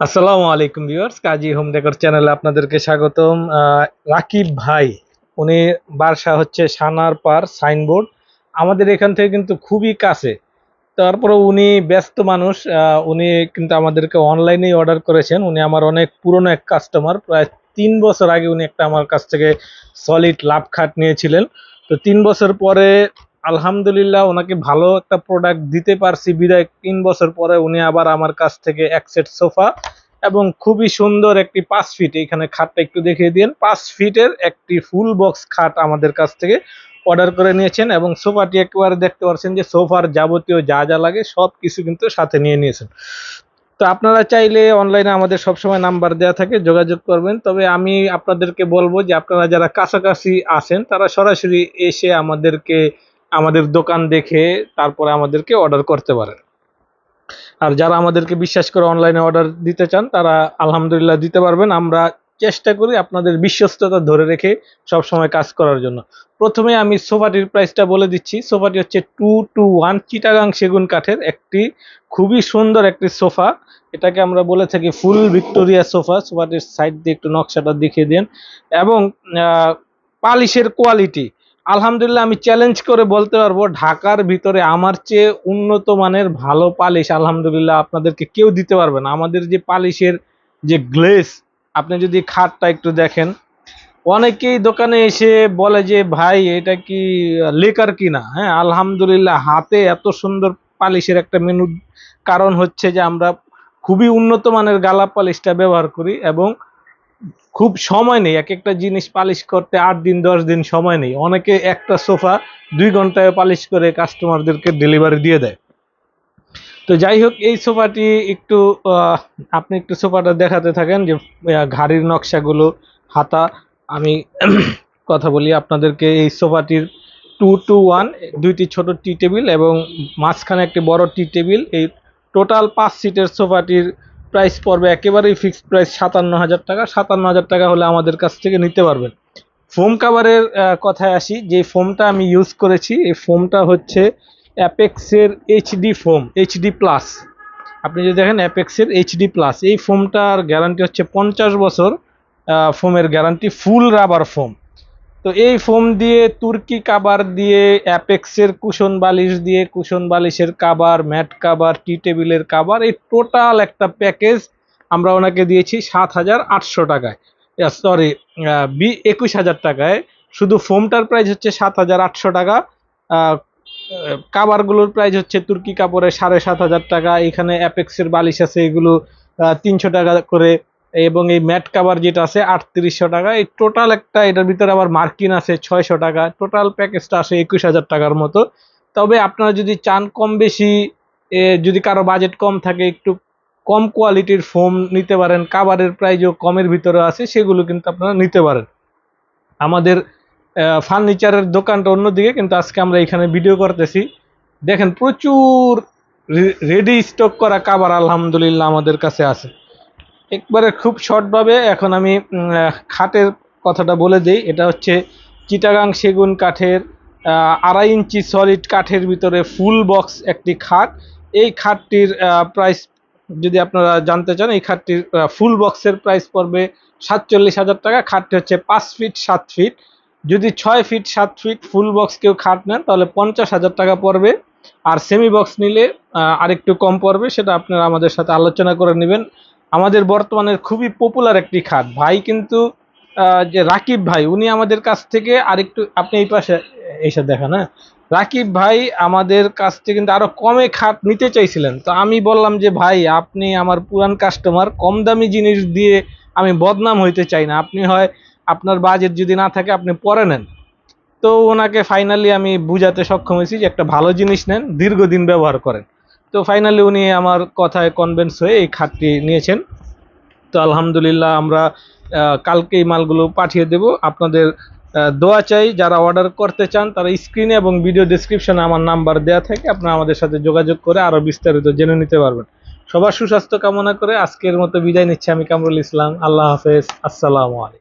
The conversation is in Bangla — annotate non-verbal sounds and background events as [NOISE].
আসসালামু আলাইকুম ভিউয়ার্স, কাজী হোম ডেকর চ্যানেলে আপনাদেরকে স্বাগতম। রাকিব ভাই, উনি বাসা হচ্ছে সানার পার সাইনবোর্ড। আমাদের এখান থেকে কিন্তু খুবই কাছে। তারপরে উনি ব্যস্ত মানুষ উনি কিন্তু আমাদেরকে অনলাইনেই অর্ডার করেছেন। উনি আমার অনেক পুরনো এক কাস্টমার প্রায় তিন বছর আগে উনি একটা আমার কাছ থেকে সলিড লাভ খাট নিয়েছিলেন। তো তিন বছর পরে আলহামদুলিল্লাহ ওনাকে ভালো একটা প্রোডাক্ট দিতে পারছি। বিদায় তিন বছর পরে উনি আবার আমার কাছ থেকে এক সেট সোফা এবং খুবই সুন্দর একটি পাঁচ ফিট এখানে খাটটা একটু দেখিয়ে দিন। পাঁচ ফিটের একটি ফুল বক্স খাট আমাদের কাছ থেকে অর্ডার করে নিয়েছেন এবং সোফাটি একেবারে দেখতে পাচ্ছেন যে সোফার যাবতীয় যা যা লাগে সব কিছু কিন্তু সাথে নিয়ে নিয়েছেন। তো আপনারা চাইলে অনলাইনে আমাদের সবসময় নাম্বার দেওয়া থাকে, যোগাযোগ করবেন। তবে আমি আপনাদেরকে বলব যে আপনারা যারা কাছাকাছি আসেন তারা সরাসরি এসে আমাদেরকে আমাদের দোকান দেখে তারপরে আমাদেরকে অর্ডার করতে পারেন। আর যারা আমাদেরকে বিশ্বাস করে অনলাইনে অর্ডার দিতে চান, তারা আলহামদুলিল্লাহ দিতে পারবেন। আমরা চেষ্টা করি আপনাদের বিশ্বস্ততা ধরে রেখে সব সময় কাজ করার জন্য। প্রথমে আমি সোফাটির প্রাইসটা বলে দিচ্ছি। সোফাটি হচ্ছে টু টু ওয়ান চিটাগাং সেগুন কাঠের একটি খুবই সুন্দর একটি সোফা। এটাকে আমরা বলে থাকি ফুল ভিক্টোরিয়া সোফা। সোফাটির সাইড দিয়ে একটু নকশাটা দেখিয়ে দেন। এবং পালিশের কোয়ালিটি আলহামদুলিল্লাহ আমি চ্যালেঞ্জ করে বলতে পারব, ঢাকার ভিতরে আমার চেয়ে উন্নত মানের ভালো পালিশ আলহামদুলিল্লাহ আপনাদেরকে কেউ দিতে পারবে না। আমাদের যে পালিশের যে গ্লেস আপনি যদি খাটটা একটু দেখেন, অনেকেই দোকানে এসে বলে যে, ভাই, এটা কি লেকার কিনা? হ্যাঁ আলহামদুলিল্লাহ, হাতে এত সুন্দর পালিশের একটা মেনু কারণ হচ্ছে যে আমরা খুবই উন্নত মানের গালা পালিশটা ব্যবহার করি এবং খুব সময় নেই, এক একটা জিনিস পালিশ করতে আট দিন, দশ দিন সময় নেই। অনেকে একটা সোফা দুই ঘন্টায় পালিশ করে কাস্টমারদেরকে ডেলিভারি দিয়ে দেয়। তো যাই হোক, এই সোফাটি একটু আপনি একটু সোফাটা দেখাতে থাকেন যে ঘাড়ির নকশাগুলো, হাতা, আমি [CLEARS THROAT] কথা বলি আপনাদেরকে, এই সোফাটির টু টু ওয়ান দুইটি ছোট টি টেবিল এবং মাঝখানে একটি বড় টি টেবিল। এই টোটাল পাঁচ সিটের সোফাটির প্রাইস পড়বে একেবারেই ফিক্সড প্রাইস সাতান্ন হাজার টাকা। সাতান্ন হাজার টাকা হলে আমাদের কাছ থেকে নিতে পারবেন। ফোম কাভারের কথায় আসি, যে ফোমটা আমি ইউজ করেছি, এই ফোমটা হচ্ছে অ্যাপেক্সের এইচডি ফোম এইচডি প্লাস আপনি যদি দেখেন অ্যাপেক্সের এইচডি প্লাস এই ফোমটার গ্যারান্টি হচ্ছে পঞ্চাশ বছর ফোমের গ্যারান্টি ফুল রাবার ফোম তো এই ফোম দিয়ে তুর্কি কাবার দিয়ে, অ্যাপেক্সের কুশন বালিশ দিয়ে, কুশন বালিশের কাবার, ম্যাট কাবার, টি টেবিলের কাবার, এই টোটাল একটা প্যাকেজ আমরা ওনাকে দিয়েছি সাত হাজার আটশো টাকায়। সরি বি একুশ হাজার টাকায়। শুধু ফোমটার প্রাইস হচ্ছে সাত হাজার আটশো টাকা। কাবারগুলোর প্রাইস হচ্ছে তুর্কি কাপড়ের সাড়ে সাত হাজার টাকা। এখানে অ্যাপেক্সের বালিশ আছে এগুলো তিনশো টাকা করে এবং এই ম্যাট কাভার যেটা আছে আটত্রিশশো টাকা, এই টোটাল একটা এটার ভিতরে আবার মার্কিন আছে ছয়শো টাকা টোটাল প্যাকেজটা আসে একুশ হাজার টাকার মতো। তবে আপনারা যদি চান কম বেশি যদি কারও বাজেট কম থাকে, একটু কম কোয়ালিটির ফোম নিতে পারেন কাভারের প্রাইজও কমের ভিতরে আছে, সেগুলো কিন্তু আপনারা নিতে পারেন। আমাদের ফার্নিচারের দোকানটা অন্যদিকে, কিন্তু আজকে আমরা এখানে ভিডিও করতেছি। দেখেন প্রচুর রেডি স্টক করা কাভার আলহামদুলিল্লাহ আমাদের কাছে আছে। একবারে খুব শর্টভাবে এখন আমি খাটের কথাটা বলে দিই। এটা হচ্ছে চিটাগাং সেগুন কাঠের আড়াই ইঞ্চি সলিড কাঠের ভিতরে ফুল বক্স একটি খাট। এই খাটটির প্রাইস যদি আপনারা জানতে চান, এই খাটটির ফুল বক্সের প্রাইস পড়বে সাতচল্লিশ হাজার টাকা। খাটটি হচ্ছে পাঁচ ফিট সাত ফিট যদি ছয় ফিট সাত ফিট ফুল বক্স কেউ খাট নেন, তাহলে পঞ্চাশ হাজার টাকা পড়বে। আর সেমি বক্স নিলে আরেকটু কম পড়বে, সেটা আপনারা আমাদের সাথে আলোচনা করে নেবেন। আমাদের বর্তমানের খুবই পপুলার একটি খাত ভাই কিন্তু যে রাকিব ভাই, উনি আমাদের কাছ থেকে আরেকটু, আপনি এই পাশে এইসব দেখেন হ্যাঁ? রাকিব ভাই আমাদের কাছ থেকে কিন্তু আরও কমে খাট নিতে চাইছিলেন। তো আমি বললাম যে, ভাই, আপনি আমার পুরান কাস্টমার কম দামি জিনিস দিয়ে আমি বদনাম হইতে চাই না। আপনি হয় আপনার বাজেট যদি না থাকে, আপনি পরে নেন। তো ওনাকে ফাইনালি আমি বুঝাতে সক্ষম হয়েছি যে, একটা ভালো জিনিস নেন, দীর্ঘদিন ব্যবহার করেন। তো ফাইনালি উনি আমার কথায় কনভেন্স হয়ে এই খাতটি নিয়েছেন। তো আলহামদুলিল্লাহ আমরা কালকে এই মালগুলো পাঠিয়ে দেব। আপনাদের দোয়া চাই, যারা অর্ডার করতে চান, তারা স্ক্রিনে এবং ভিডিও ডেসক্রিপশনে আমার নাম্বার দেওয়া থাকে। আপনারা আমাদের সাথে যোগাযোগ করে আরও বিস্তারিত জেনে নিতে পারবেন। সবার সুস্বাস্থ্য কামনা করে আজকের মতো বিদায় নিচ্ছি আমি কামরুল ইসলাম। আল্লাহ হাফেজ। আসসালামু আলাইকুম।